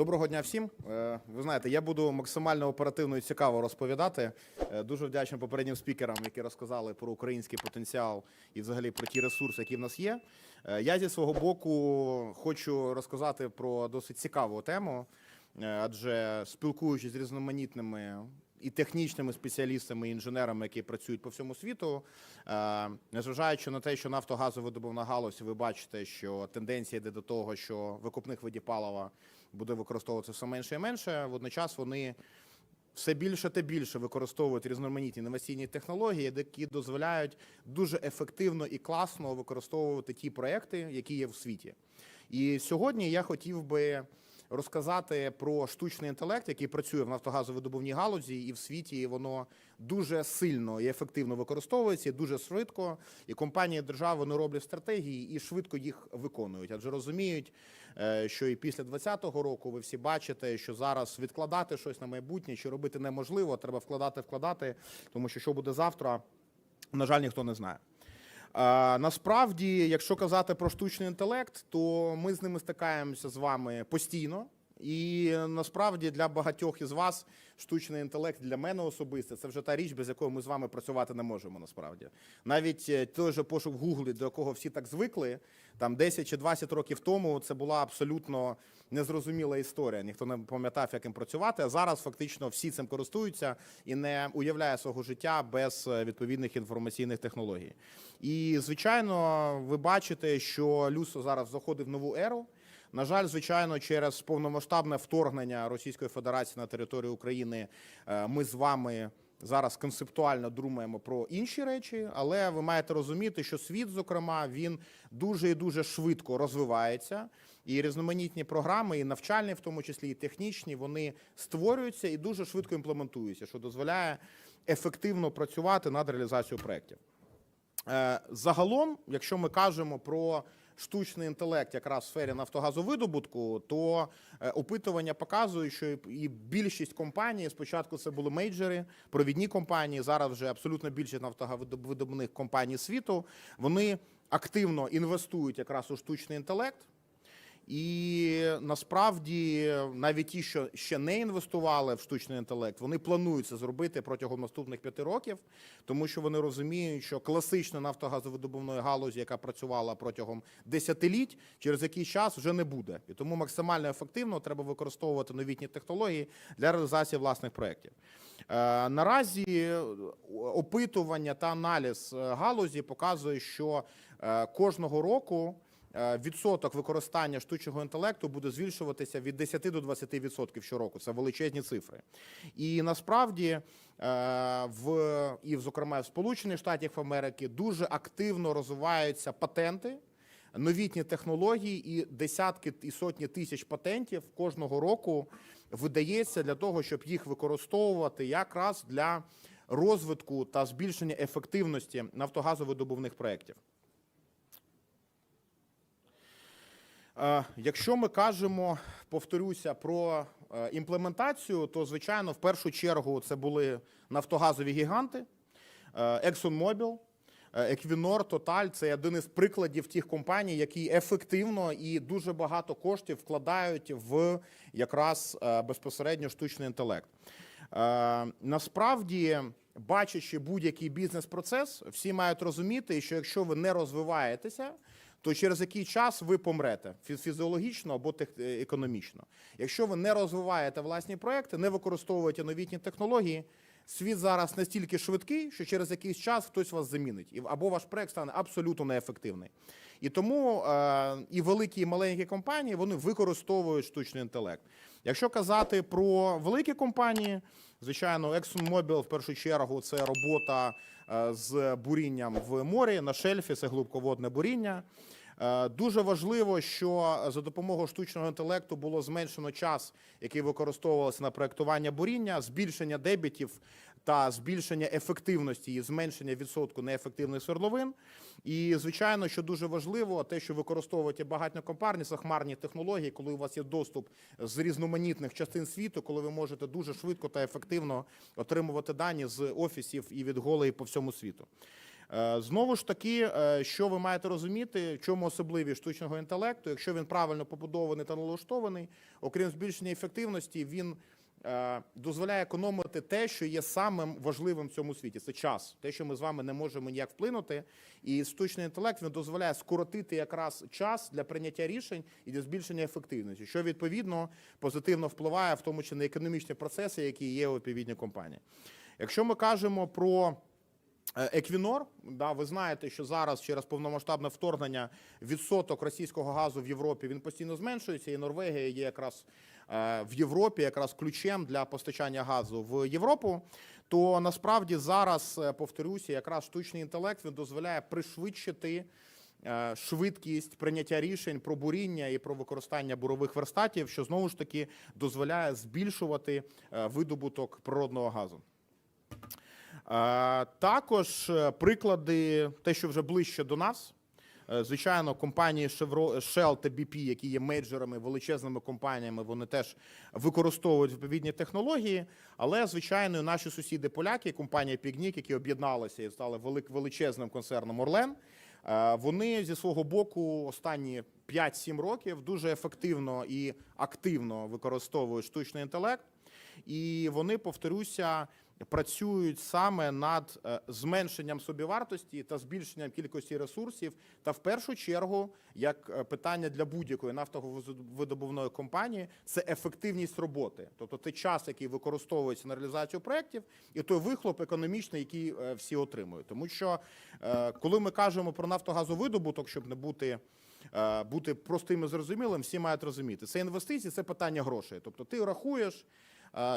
Доброго дня всім. Е, Ви знаєте, я буду максимально оперативно і цікаво розповідати. Е, Дуже вдячний попереднім спікерам, які розказали про український потенціал і взагалі про ті ресурси, які в нас є. Е, Я зі свого боку хочу розказати про досить цікаву тему, адже спілкуючись з різноманітними і технічними спеціалістами, і інженерами, які працюють по всьому світу, незважаючи на те, що нафтогазовидобувна галузь, ви бачите, що тенденція йде до того, що викупних видів палива буде використовуватися все менше і менше. Водночас вони все більше та більше використовують різноманітні інноваційні технології, які дозволяють дуже ефективно і класно використовувати ті проекти, які є в світі. І сьогодні я хотів би розказати про штучний інтелект, який працює в нафтогазовидобувній галузі, і в світі воно дуже сильно і ефективно використовується, дуже швидко. І компанії держави вони роблять стратегії і швидко їх виконують, адже розуміють, е, що і після 2020 року ви всі бачите, що зараз відкладати щось на майбутнє чи робити неможливо, треба вкладати, вкладати, тому що що буде завтра, на жаль, ніхто не знає. Насправді, якщо казати про штучний інтелект, то ми з ними стикаємося з вами постійно. І насправді для багатьох із вас штучний інтелект для мене особисто це вже та річ, без якої ми з вами працювати не можемо. Насправді, навіть е, той же пошук Гуглі, до якого всі так звикли, там 10 чи 20 років тому це була абсолютно незрозуміла історія. Ніхто не пам'ятав, як їм працювати. А зараз фактично всі цим користуються і не уявляє свого життя без е, відповідних інформаційних технологій. І звичайно, ви бачите, що людство зараз заходить в нову еру. На жаль, звичайно, через повномасштабне вторгнення Російської Федерації на територію України е, ми з вами зараз концептуально думаємо про інші речі, але ви маєте розуміти, що світ, зокрема, він дуже і дуже швидко розвивається, і різноманітні програми, і навчальні, в тому числі і технічні, вони створюються і дуже швидко імплементуються, що дозволяє ефективно працювати над реалізацією проєктів. Е, Загалом, якщо ми кажемо про штучний інтелект якраз в сфері нафтогазовидобутку, то е, опитування показують, що і більшість компаній спочатку це були мейджери, провідні компанії. Зараз вже абсолютно більшість нафтогазовидобувних компаній світу. Вони активно інвестують якраз у штучний інтелект. І насправді навіть ті, що ще не інвестували в штучний інтелект, вони планують це зробити протягом наступних п'яти років, тому що вони розуміють, що класична нафтогазовидобувної галузі, яка працювала протягом десятиліть, через якийсь час вже не буде. І тому максимально ефективно треба використовувати новітні технології для реалізації власних проєктів. Е, Наразі опитування та аналіз е, галузі показує, що е, кожного року. Е, Відсоток використання штучного інтелекту буде збільшуватися від 10 до 20% щороку. Це величезні цифри. І насправді е, в і, зокрема, в Сполучених Штатах Америки дуже активно розвиваються патенти, новітні технології, і десятки і сотні тисяч патентів кожного року видається для того, щоб їх використовувати якраз для розвитку та збільшення ефективності нафтогазовидобувних проєктів. Е, Якщо ми кажемо, повторюся, про е, імплементацію, то звичайно в першу чергу це були нафтогазові гіганти, е, ExxonMobil, е, Equinor, Total – це один із прикладів тих компаній, які ефективно і дуже багато коштів вкладають в якраз е, безпосередньо штучний інтелект. Е, Насправді, бачачи будь-який бізнес-процес, всі мають розуміти, що якщо ви не розвиваєтеся, то через який час ви помрете фізіологічно або е, економічно. Якщо ви не розвиваєте власні проекти, не використовуєте новітні технології, світ зараз настільки швидкий, що через якийсь час хтось вас замінить, або ваш проект стане абсолютно неефективний. І тому е, і великі, і маленькі компанії вони використовують штучний інтелект. Якщо казати про великі компанії, звичайно, ExxonMobil в першу чергу це робота е, з бурінням в морі на шельфі, це глибководне буріння. Е, Дуже важливо, що за допомогою штучного інтелекту було зменшено час, який використовувався на проектування буріння, збільшення дебітів та збільшення ефективності і зменшення відсотку неефективних свердловин. І звичайно, що дуже важливо, те, що використовуєте багатокомпарні захмарні технології, коли у вас є доступ з різноманітних частин світу, коли ви можете дуже швидко та ефективно отримувати дані з офісів і від голей по всьому світу. Е, Знову ж таки, е, що ви маєте розуміти, в чому особливість штучного інтелекту, якщо він правильно побудований та налаштований, окрім збільшення ефективності, він е, дозволяє економити те, що є самим важливим в цьому світі. Це час, те, що ми з вами не можемо ніяк вплинути. І штучний інтелект він дозволяє скоротити якраз час для прийняття рішень і для збільшення ефективності, що відповідно позитивно впливає в тому числі на економічні процеси, які є у відповідній компанії. Якщо ми кажемо про Еквінор, да, ви знаєте, що зараз через повномасштабне вторгнення відсоток російського газу в Європі він постійно зменшується, і Норвегія є якраз е, в Європі якраз ключем для постачання газу в Європу. То насправді зараз е, повторюся, якраз штучний інтелект він дозволяє пришвидшити. е, Швидкість прийняття рішень про буріння і про використання бурових верстатів, що знову ж таки дозволяє збільшувати е, видобуток природного газу. Е, Також е, приклади, те, що вже ближче до нас. Е, Звичайно, компанії Shell та BP, які є мейджорами, величезними компаніями, вони теж використовують відповідні технології. Але, звичайно, наші сусіди поляки, компанія Pignik, які об'єдналися і стали величезним концерном Орлен. Вони зі свого боку останні 5-7 років дуже ефективно і активно використовують штучний інтелект. І вони, повторюся, працюють саме над е, зменшенням собівартості та збільшенням кількості ресурсів. Та в першу чергу, як е, питання для будь-якої нафтовидобувної компанії, це ефективність роботи, тобто той час, який використовується на реалізацію проєктів, і той вихлоп економічний, який е, всі отримують. Тому що коли ми кажемо про нафтогазовидобуток, щоб не бути бути простим і зрозумілим, всі мають розуміти. Це інвестиції, це питання грошей. Тобто ти рахуєш,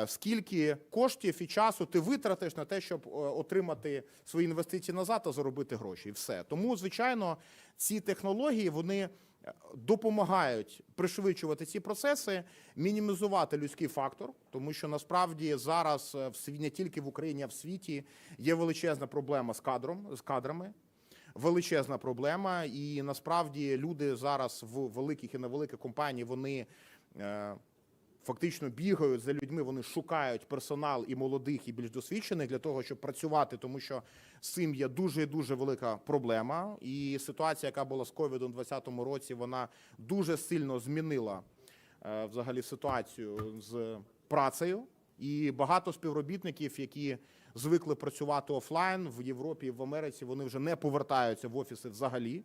скільки коштів і часу ти витратиш на те, щоб е, отримати свої інвестиції назад та заробити гроші. І все. Тому, звичайно, ці технології вони. е, Допомагають пришвидшувати ці процеси, мінімізувати людський фактор, тому що насправді зараз е, не тільки в Україні, а в світі є величезна проблема з кадром з кадрами величезна проблема, і насправді люди зараз в великих і невеликих компаній вони е, фактично бігають за людьми. Вони шукають персонал і молодих, і більш досвідчених для того, щоб працювати, тому що з цим є дуже дуже велика проблема. І ситуація, яка була з ковідом у 2020 році, вона дуже сильно змінила е, взагалі ситуацію з працею. І багато співробітників, які звикли працювати офлайн в Європі і в Америці, вони вже не повертаються в офіси взагалі.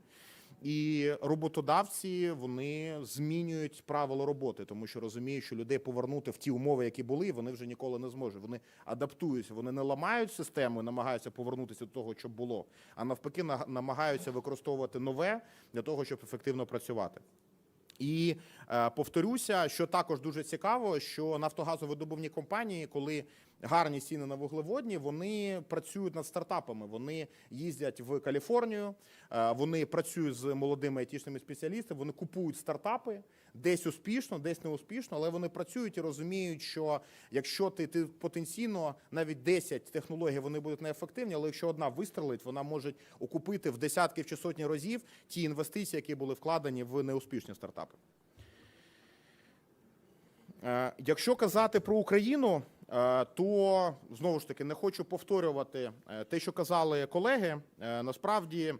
І роботодавці вони змінюють правила роботи, тому що розуміють, що людей повернути в ті умови, які були, вони вже ніколи не зможуть. Вони адаптуються, вони не ламають систему, намагаються повернутися до того, що було, а навпаки, на- намагаються використовувати нове для того, щоб ефективно працювати. І е, повторюся, що також дуже цікаво, що нафтогазовидобувні компанії, коли гарні ціни на вуглеводні, вони працюють над стартапами. Вони їздять в Каліфорнію, е, вони працюють з молодими айтішними спеціалістами, вони купують стартапи десь успішно, десь не успішно, але вони працюють і розуміють, що якщо ти, ти потенційно навіть 10 технологій вони будуть неефективні, але якщо одна вистрелить, вона може окупити в десятки чи сотні разів ті інвестиції, які були вкладені в неуспішні стартапи. Е, Якщо казати про Україну, то знову ж таки не хочу повторювати е, те, що казали колеги. Е, Насправді е,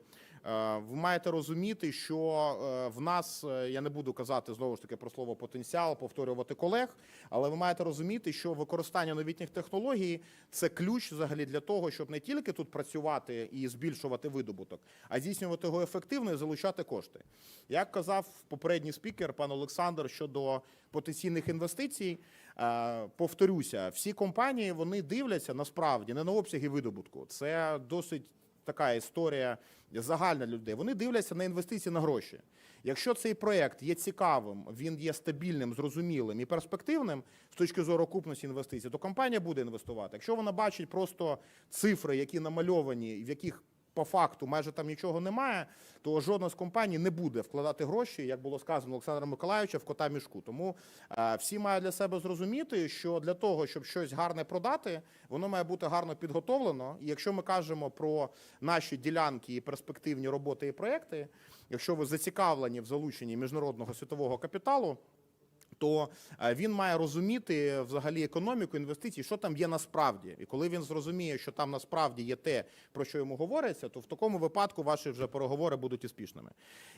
ви маєте розуміти, що е, в нас е, я не буду казати знову ж таки про слово потенціал, повторювати колег, але ви маєте розуміти, що використання новітніх технологій це ключ взагалі для того, щоб не тільки тут працювати і збільшувати видобуток, а здійснювати його ефективно і залучати кошти. Як казав попередній спікер, пан Олександр, щодо потенційних інвестицій, е, повторюся, всі компанії вони дивляться насправді не на обсяги видобутку. Це досить така історія загальна для людей. Вони дивляться на інвестиції на гроші. Якщо цей проект є цікавим, він є стабільним, зрозумілим і перспективним з точки зору окупності інвестицій, то компанія буде інвестувати. Якщо вона бачить просто цифри, які намальовані, в яких по факту майже там нічого немає, то жодна з компаній не буде вкладати гроші, як було сказано Олександром Миколаївичем, в кота мішку. Тому е, всі мають для себе зрозуміти, що для того, щоб щось гарне продати, воно має бути гарно підготовлено. І якщо ми кажемо про наші ділянки і перспективні роботи і проекти, якщо ви зацікавлені в залученні міжнародного світового капіталу. То е, він має розуміти взагалі економіку інвестицій, що там є насправді. І коли він зрозуміє, що там насправді є те, про що йому говориться, то в такому випадку ваші вже переговори будуть успішними.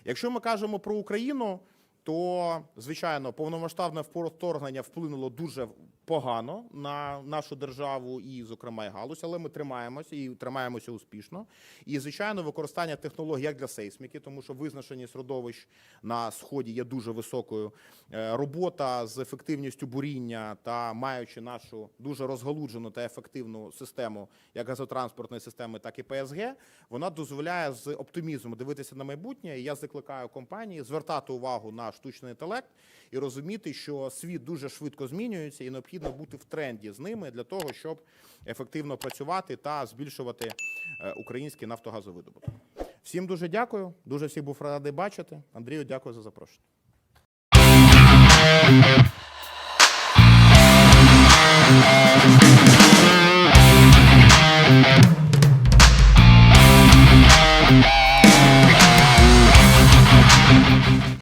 Якщо ми кажемо про Україну, то звичайно повномасштабне вторгнення вплинуло дуже погано на нашу державу і, зокрема, і галузь, але ми тримаємося і тримаємося успішно. І звичайно, використання технологій як для сейсміки, тому що визначеність родовищ на сході є дуже високою. Е, Робота з ефективністю буріння та маючи нашу дуже розгалуджену та ефективну систему як газотранспортної системи, так і ПСГ, вона дозволяє з оптимізмом дивитися на майбутнє. І я закликаю компанії звертати увагу на штучний інтелект і розуміти, що світ дуже швидко змінюється, і необхідно необхідно бути в тренді з ними для того, щоб ефективно працювати та збільшувати е, український нафтогазовидобуток. Всім дуже дякую. Дуже всіх був радий бачити. Андрію, дякую за запрошення.